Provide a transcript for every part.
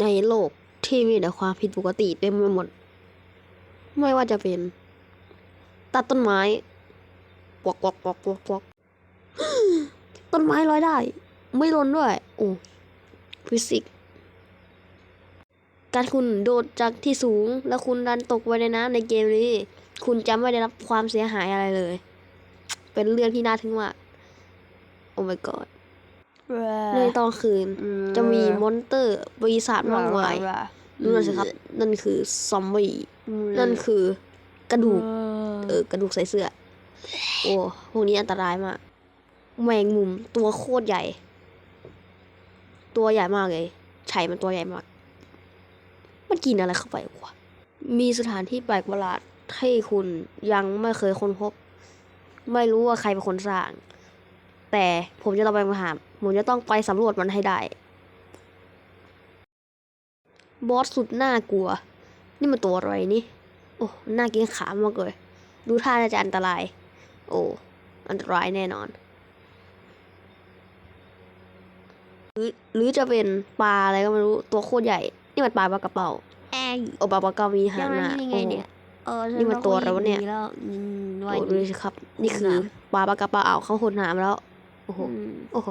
ในโลกที่มีแต่ความผิดปกติเต็มไปหมด ไม่ว่าจะเป็น ตัดต้นไม้ปวกปวกปวกปวกวกต้นไม้ลอยได้ ไม่ล่นด้วยโอ้ฟิสิกส์การคุณโดดจากที่สูง แล้วคุณดันตกไว้ในน้ำในเกมนี้ คุณจะไม่ได้รับความเสียหายอะไรเลย เป็นเรื่องที่น่าทึ่งมาก โอ้ my god ในตอนคืน จะมีมอนเตอร์ปีศาจมากมายดูนั่นสิครับ นั่นคือซอมบี้นั่นคือกระดูก เออกระดูกใส่เสื้อ โอ้พวกนี้อันตรายมาก แมงมุมตัวโคตรใหญ่ ตัวใหญ่มากเลยไฉมันตัวใหญ่มาก มันกินอะไรเข้าไปวะมีสถานที่แปลกประหลาดให้คุณยังไม่เคยค้นพบ ไม่รู้ว่าใครเป็นคนสร้าง แต่ผมจะต้องไปมาหาผมจะต้องไปสำรวจมันให้ได้ บอสสุดน่ากลัว นี่มันตัวอะไรนี่ โอ้น่าเกรงขามมากเลย ดูท่าน่าจะอันตราย โอ้ อันตรายแน่นอน หรือหรือจะเป็นปลาอะไรก็ไม่รู้ ตัวโคตรใหญ่ นี่มันปลาปลากระเป๋าแองโอ้ปลาปลากระเป๋ามีหายังงหไงน้ายังไงเนี่ยเออนี่มันตัวอะไรวะเนี่ยแล้วอืมโอ้ว่าโอ้ดูสิครับ นี่คือปลาปลากระเป๋าเขาหดน้ำแล้ว โอ้โหอืมโอ้โห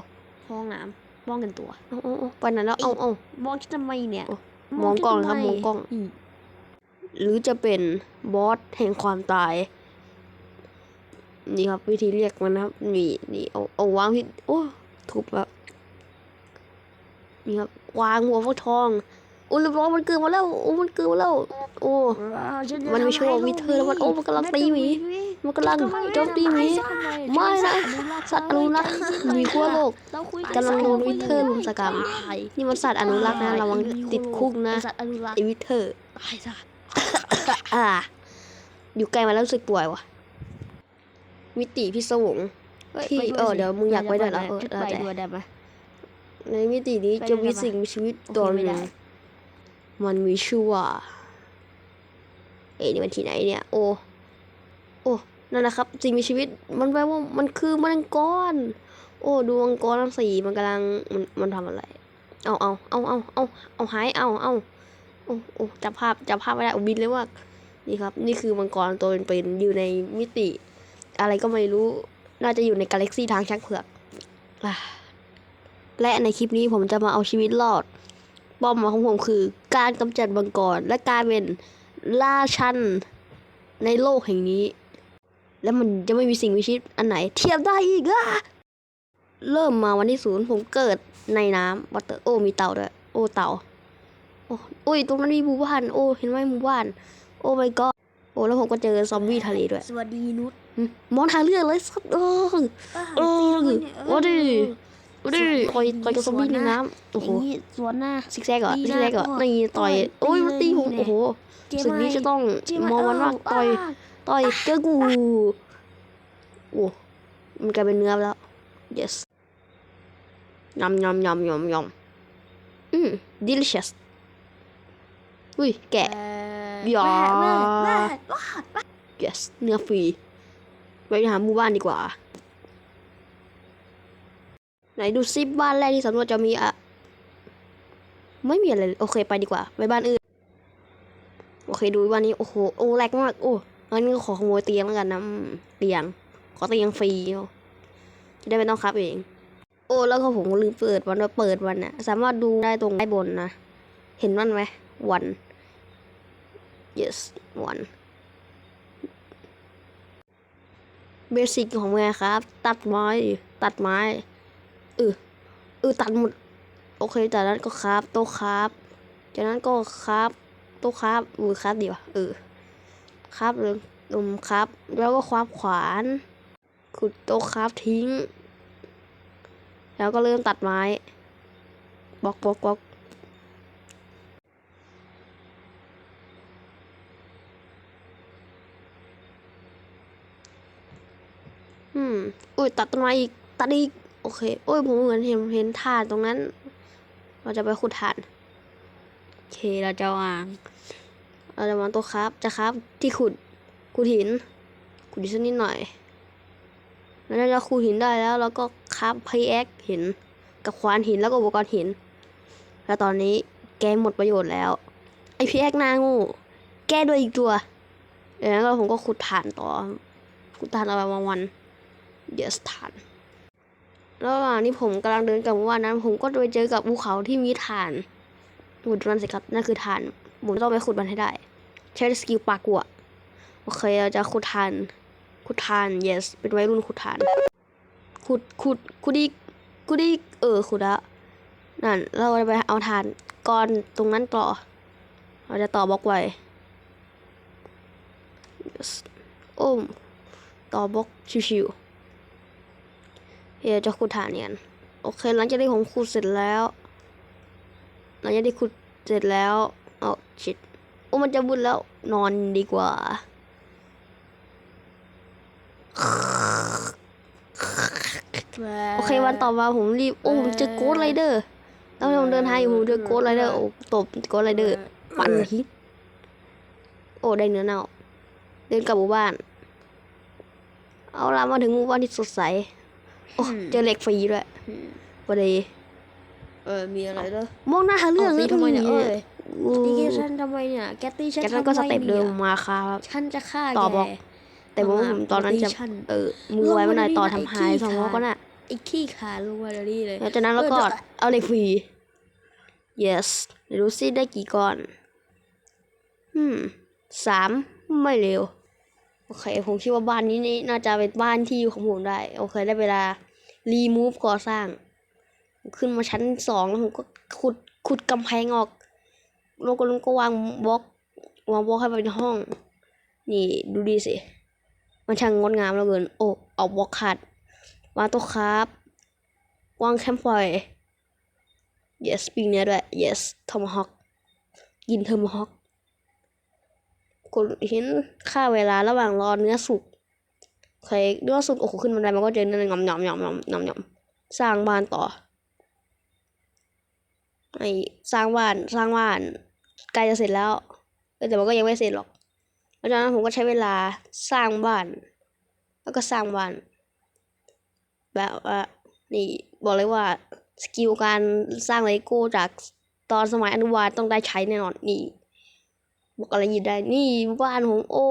ห้องน้ำป้องกันตัวเอาเอาเอาไปไหนแล้ว เอาเอามองฉันทำไมเนี่ยโอ้มองกล้องนะครับฉันทำไมองกล้องอืมหรือจะเป็นบอสแห่งความตาย นี่ครับ วิธีเรียกมันนะครับ นี่นี่เอาเอาวางที่โอ้ ถูกแบบนี่ครับ วางหัวฟักทองโอ้เรียบร้อยมันเกิดมาแล้วโอ้มันเกิดมาแล้ว โอ้ว้าวฉัจะมันไม่ทำช่วยให้วิเธอแล้วมันโอ้มันกำลังตีหมีมันกำลังโจมตีหมีไม่นะสัตว์อนุรักษ์หมีขั้วโลกเราคุยกำลังโดนวิเทอร์ลุมสกรรมตายนี่มันสัตว์อนุรักษ์นะระวังติดคุกนะสัตว์อนุรักษ์ไอวิเทอร์ตายซะอ่าอยู่ไกลมาแล้วรู้สึกป่วยวะมิติพิศวงพี่ไปเออเดี๋ยวมึงอยากไปด้วยเหรอเออฉันแล้วไปแต่ด้วยได้ไหมในมิตินี้ไปจะด้วยมีได้ปะสิ่งมีชีวิตโอเคตัวหไม่นึ่งได้ มันมีชื่อว่า เอ้ยนี่มันที่ไหนเนี่ย โอ้ โอ้ นั่นนะครับ สิ่งมีชีวิต มันแปลว่ามันคือมังกร โอ้ดูมังกรทั้งสี่มันกำลัง มันมันทำอะไร เอาเอาเอาเอาเอาเอาหาย เอาเอาโอ้โอ้จับภาพจับภาพไม่ได้อุบินเลยว่า นี่ครับ นี่คือมังกรตัวเป็นๆอยู่ในมิติ อะไรก็ไม่รู้ น่าจะอยู่ในกาแล็กซี่ทางช้างเผือกอะและในคลิปนี้ผมจะมาเอาชีวิตรอด เป้าหมายของผมคือ การกำจัดมังกรและกลายเป็นราชันในโลกแห่งนี้ แล้วมันจะไม่มีสิ่งมีชีวิตอันไหน เทียบได้อีกอะเริ่มมาวันที่ศูนย์ผมเกิดในน้ำวัตเตอร์โอ้มีเต่าด้วย โอ้เต่า โอ้โอ้ยตรงนั้นมีหมู่บ้าน โอ้ เห็นไหมหมู่บ้าน โอ้ my god โอ้แล้วผมก็เจอซอมบี้ทะเลด้วย สวัสดีนุชอืมมองทางเลือกเลยสัตว์เออเออโอ้ดิ ดูดิต่อยต่อยกับซอมบี้ในน้ำโอ้โหอย่างนี้สวนหน้าซิกแซกเหรอตีซิหกน้าแซกเหรอก็นี่ต่อยต่อยโอ้ยตีมันตีผมเลยโอ้โหเจ๊ศึกนี้ไม่จะต้องเจ๊ไม่มองมันว่าเอ้าต่อยอ้าต่อยเจอกูโอ้มันกลายเป็นเนื้อไปแล้ว yes ยำยำยำยำยำอืม delicious อุ้ยแกะเอ่ออย่าแม่แม่แม่ yes เนื้อฟรีไปหาหมู่บ้านดีกว่า ไหนดูซิบ้านแรกที่สำรวจจะมีอะ ไม่มีอะไร โอเคไปดีกว่าไปบ้านอื่น โอเคดูบ้านนี้โอ้โหโอ้แรงมากโอ้งั้นก็ขอขโมยเตียงแล้วกันนะเตียง ขอเตียงฟรีจะได้ไม่ต้องครับเอง โอ้แล้วก็ผมลืมเปิดวันว่าเปิดวันน่ะสามารถดูได้ตรงด้านบนนะเห็นมันไหมวัน yes วันเบสิกของแม่ครับ ตัดไม้ ตัดไม้ ออเออตัดหมด โอเค จากนั้นก็ครับโต๊ะครับ จากนั้นก็ครับโต๊ะครับอือครับดีวะเออครับเลยลมครับ แล้วก็คว้าขวานขุดโต๊ะครับทิ้ง แล้วก็เริ่มตัดไม้บล็อกบล็อกบล็อกอืมอุ้ยตัดต้นไม้อีก ตัดอีก โอเค โอ้ยผมเหมือนเห็นเห็นถ่านตรงนั้น เราจะไปขุดถ่านโอเคเราจะวาง เราจะวางตัวครับ จะครับที่ขุดขุดหิน ขุดหินสักนิดหน่อย แล้วเราขุดหินได้แล้วเราก็ครับพีแอคหิน กับควานหินแล้วก็อุปกรณ์หิน แล้วตอนนี้แกหมดประโยชน์แล้ว ไอพีแอกนางูแก้ด้วยอีกตัวเดี๋ยวนั้นผมก็ขุดถ่านต่อขุดถ่านเอาไปวันวันเดี๋ยวถ่าน ระหว่างที่ผมกำลังเดินกลับหมู่บ้านนั้น ผมก็ไปเจอกับภูเขาที่มีถ่านขุดมันสิครับนั่นคือถ่านผมต้องไปขุดมันให้ได้ ใช้สกิลปากกัวโอเคเราจะขุดถ่านขุดถ่าน yes เป็นวัยรุ่นขุดถ่านขุดขุดขุดอีกขุดอีเออขุดละนั่นเราจะไปเอาถ่านก้อนตรงนั้นต่อเราจะต่อบล็อกไว้ yes โอ้มต่อบล็อกชิวๆ เดี๋ยวจะขุดถ่านเนี่ยโอเค หลังจากที่ผมขุดเสร็จแล้ว หลังจากที่ขุดเสร็จแล้วเอาชิดโอ้มันจะบุญแล้วนอนดีกว่าโอเควันต่อมาผมรีบ โอ้ผมเจอโกดไรเดอร์ตอนที่ผมเดินทางอยู่ผมเจอโกดไรเดอร์โอ้ตบโกดไรเดอร์ฟันฮิตโอ้ได้เนื้อเน่าเดินกลับหมู่บ้าน เอาละมาถึงหมู่บ้านที่สดใส โอ้เจอเหล็กฟรีด้วยพอดีเออมีอะไรด้วยมองหน้าหาเรื่องตีทำไมเนี่ยเอ้ยโอ้ตีแกฉันทำไมเนี่ยแกตีฉันแกทำไมนั้นก็สเต็ปเดิมนี่ยมาครับฉันจะฆ่าต่อแกบล็อก แต่ว่าผมตอนนั้นจะตีฉันเออมือไว้ไม่หน่อยต่อลงมาทำดิหายไอ้ขี้สองล้อขาก็น่ะไอ้ขี้ขาลงมาเดี๋ยวนี้เลยหลังจากนั้นแล้วก็เออเดี๋ยวเอาเหล็กฟรี yes เดี๋ยวดูซิได้กี่ก้อน อืมสามไม่เร็ว โอเค ผมคิดว่าบ้านนี้นี่น่าจะเป็นบ้านที่อยู่ของผมได้ โอเค ได้เวลารีมูฟก่อสร้าง ขึ้นมาชั้นสองแล้วผมก็ขุดขุดกำแพงออกแล้วก็ลุงก็วางบล็อกวางบล็อกให้เป็นห้อง นี่ดูดีสิ มันช่างงดงามเหลือเกิน โอ้เอาบล็อกขัดวางโต๊ะครับวางแคมป์ไฟ yes ปิ้งเนื้ด้วย yes ทอมฮอกกินเทอมฮอก กดเห็นค่าเวลาระหว่างรอเนื้อสุกใครเนื้อสุกโอ้โหขึ้นบันไดมันก็เจอเนื้องอมยอมยอมยอมยอมยอมสร้างบ้านต่อไอสร้างบ้านสร้างบ้านใกล้จะเสร็จแล้วแต่มันก็ยังไม่เสร็จหรอกเพราะฉะนั้นผมก็ใช้เวลาสร้างบ้าน แล้วก็สร้างบ้าน แบบว่านี่บอกเลยว่าสกิลการสร้างเลโก้จากตอนสมัยอนุบาลต้องได้ใช้แน่นอนนี่ บอกอะไรยินได้นี่บ้านของโอ้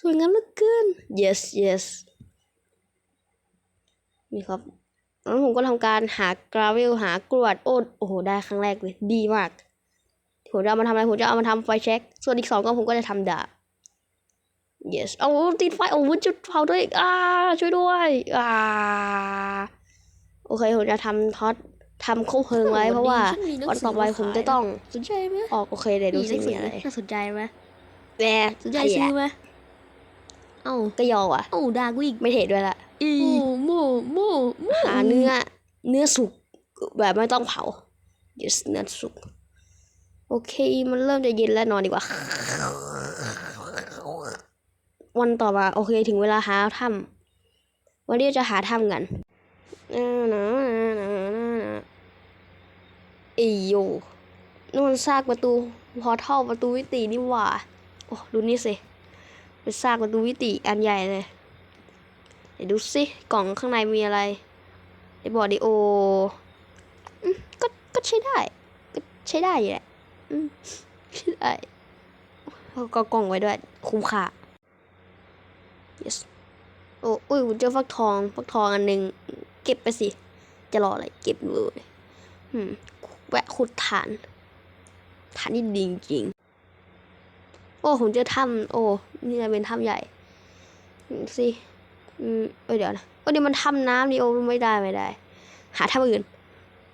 สวยงามเหลือเกิน yes yes นี่ครับแล้วผมก็ทำการหากราเวลหากรวดโอ้โอ้โหได้ครั้งแรกเลยดีมากผมจะเอามาทำอะไรผมจะเอามาทำไฟเช็คส่วนอีกสองก็ผมก็จะทำดาบ yes เอาติดไฟโอ้วุ้นจุดเผาด้วยอ่าช่วยด้วยอ่าโอเคผมจะทำท็อต ทำคบเพลิงไว้เพราะว่าฉันมีหนังวันสืต่อไปผมจะต้องสนใจไหมออกโอเคเดี๋ยวดูสิมีอะไรน่าสนใจไหมแหมสนใจซื้อไหมเอ้าก็ยอว่ะเอ้าด่ากูอีกไม่เทรดด้วยละอีโม่โม่โม่หาเนื้อ เนื้อสุกแบบไม่ต้องเผา yes เนื้อสุกโอเค มันเริ่มจะเย็นแล้วนอนดีกว่า วันต่อมา โอเคถึงเวลาหาถ้ำวันนี้จะหาถ้ำกัน เอยโยนู่นซากประตูพอเท่าประตูวิตินี่หว่าโอ้ดูนี่สิเป็นซากประตูวิติอันใหญ่เลยเดี๋ยวดูสิกล่องข้างในมีอะไรไอ้บอดิโอก็ก็ใช้ได้ ก็ใช้ได้แหละอืมใช้ได้ก็กล่องไว้ด้วย คุ้มค่า yes โอ้อุ้ยผมเจอฟักทอง ฟักทองอันหนึ่ง เก็บไปสิ จะรออะไร เก็บเลยอืมแวะขุดฐาน ฐานนี่ดีจริง โอ้ผมเจอถ้ำโอ้นี่จะเป็นถ้ำใหญ่สิอืมเอ้ยเดี๋ยวนะเอ้เดี๋ยวมันทำน้ำดิโอ้ไม่ได้ไม่ได้ หาถ้ำอื่น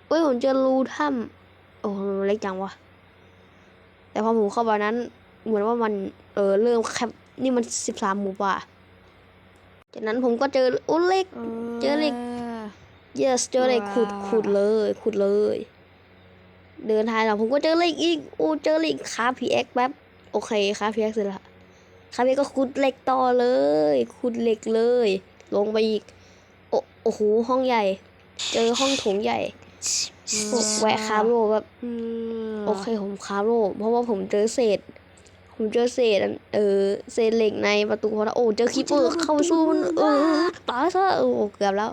เอ้ยผมเจอรูถ้ำโอ้มันเล็กจังวะแต่พอผมเข้าไปนั้น เหมือนว่ามันเออเริ่มแคบนี่มันสิบสามหมู่ป่าจากนั้นผมก็เจอโอ้เล็ก เจอเล็ก yes เจอเหล็กขุดว้าวขุดเลยขุดเลย เดินทางแล้วผมก็เจอเหล็กอีกโอ้เจอเหล็กคาพีเอ็กแป๊บโอเคคาพีเอ็กเสร็จละคาเฟ่ก็ขุดเหล็กต่อเลยขุดเหล็กเลย ลงไปอีก โอ้โอ้โหห้องใหญ่ เจอห้องโถงใหญ่โอ้แวะคาร์โรแบบอืมโอเคผมคาร์โรเพราะว่าผมเจอเศษ ผมเจอเศษอันเออเศษเหล็กในประตูพอโอ้เจอคีเปอร์เข้าไปสู้มันเออตายซะเออโอ้เกือบแล้ว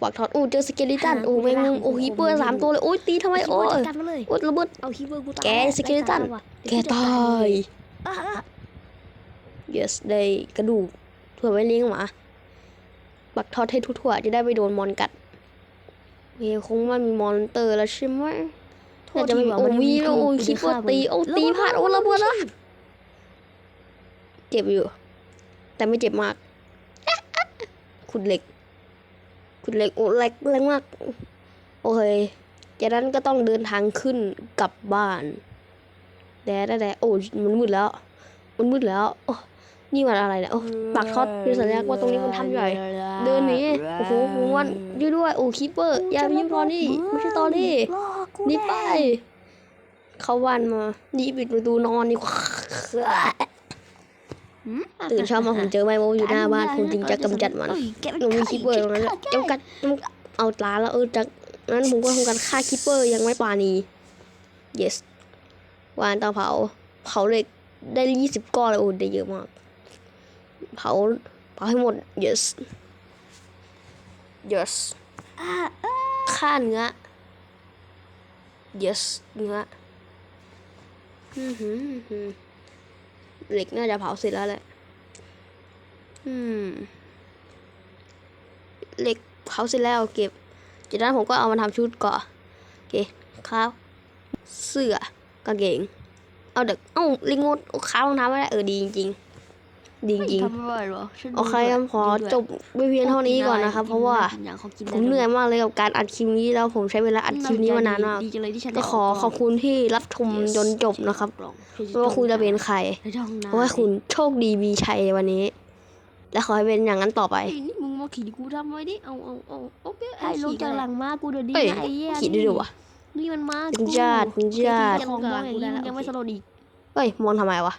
ปักทอดโอ้เจอสเกลิตันโอ้แมงมุมโอ้ฮิปเปอร์สามตัวเลยโอ้ยตีทำไมโอ้คิปเปอร์ยจัดการมาเลยโอ้ยระเบิดเอาคิปเปอร์กูตายแกสเกลิตันแกตายอะอะ yes ได้กระดูกเผื่อไว้เลี้ยงหมาปักทอดให้ทั่วๆจะได้ไม่โดนมอนกัดเฮ้ยคงไม่มีมอนเตอร์แล้วใช่ไหมโทน่าษจะทีไม่มีว่าโอ้มันมีมีแล้วโอ้กูคิดว่าจะฆ่าตีมึงโอ้ตีพลาดโอ้ระเบิดแล้วเจ็บอยู่ แต่ไม่เจ็บมาก ขุดเหล็ก ขุดเหล็กโอ้แรงแรงมาก โอเคจากนั้นก็ต้องเดินทางขึ้นกลับบ้านแต่แต่แต่โอ้มันมืดแล้ว มันมืดแล้วโอ้นี่มันอะไรเนี่ยโอ้ปากทอดเป็นสัญลักษณ์ว่าตรงนี้มันทำใหญ่ เดินหนีโอ้โหหงวันยืดด้วย โอ้คีเปอร์อย่าไปยุ่งตอนนี้ไม่ใช่ตอนนี้รอกูหนี่ไป เข้าบ้านมาหนี่ปิดประตูนอนดีกว่าหืม ตื่นเช้ามาผมเจอไมโมอยู่หน้าบ้านผมจึงจะกำจัดมันเอ้ยแกเป็นหนูมีใครคีเปอร์ตรงนั้นแหละจำกัดจำเอาตาแล้วเออจากนั้นผมก็ทำการฆ่าคีเปอร์ยังไม่ปราณี yes วางเตาเผา เผาเหล็กได้ยี่สิบก้อนเลยโอ้ได้เยอะมาก เผาเผาให้หมด yes yes อะเอ้ยฆ่าเนื้อ yes เนื้อ อือหืออื้อหือ เหล็กน่าจะเผาเสร็จแล้วแหละ อืม เหล็กเผาเสร็จแล้วเก็บ จากนั้นผมก็เอามาทำชุดก่อนโอเคครับ เสื้อกางเกง เอาเด็ก เอ้าลิงงดค้ารองเท้าไม่ได้เออดีจริงๆ ดีจริงทำอะไรเหรอฉันๆโอเคครับขอจบไว้เพียงเท่านี้ก่อนนะครับ เพราะว่าอย่างเขากินผมเหนื่อยมากเลยกับการอัดคลิปนี้แล้วผมใช้เวลาอัดคลิปนี้มานานมากดีจังเลยที่ฉันก็ขอขอบคุณที่รับชมจนจบนะครับไม่ว่าคุณจะเป็นใครในห้องน้ำขอให้คุณโชคดีมีชัยในวันนี้ และขอให้เป็นอย่างนั้นต่อไปไอ้นี่มึงมาขี่กูทำไว้ดิเอาเอาเอาโอเคไอ้ไอ้ลงขี่จากได้หลังมากูเดี๋ยวดีเอ้ยนะไอ้เหี้ยขี่ได้ด้วยวะนี่มันมาถึงญาติถึงญาติของมองอย่างนี้มึงยังไม่สลดอีกเฮ้ยมองทำไมวะ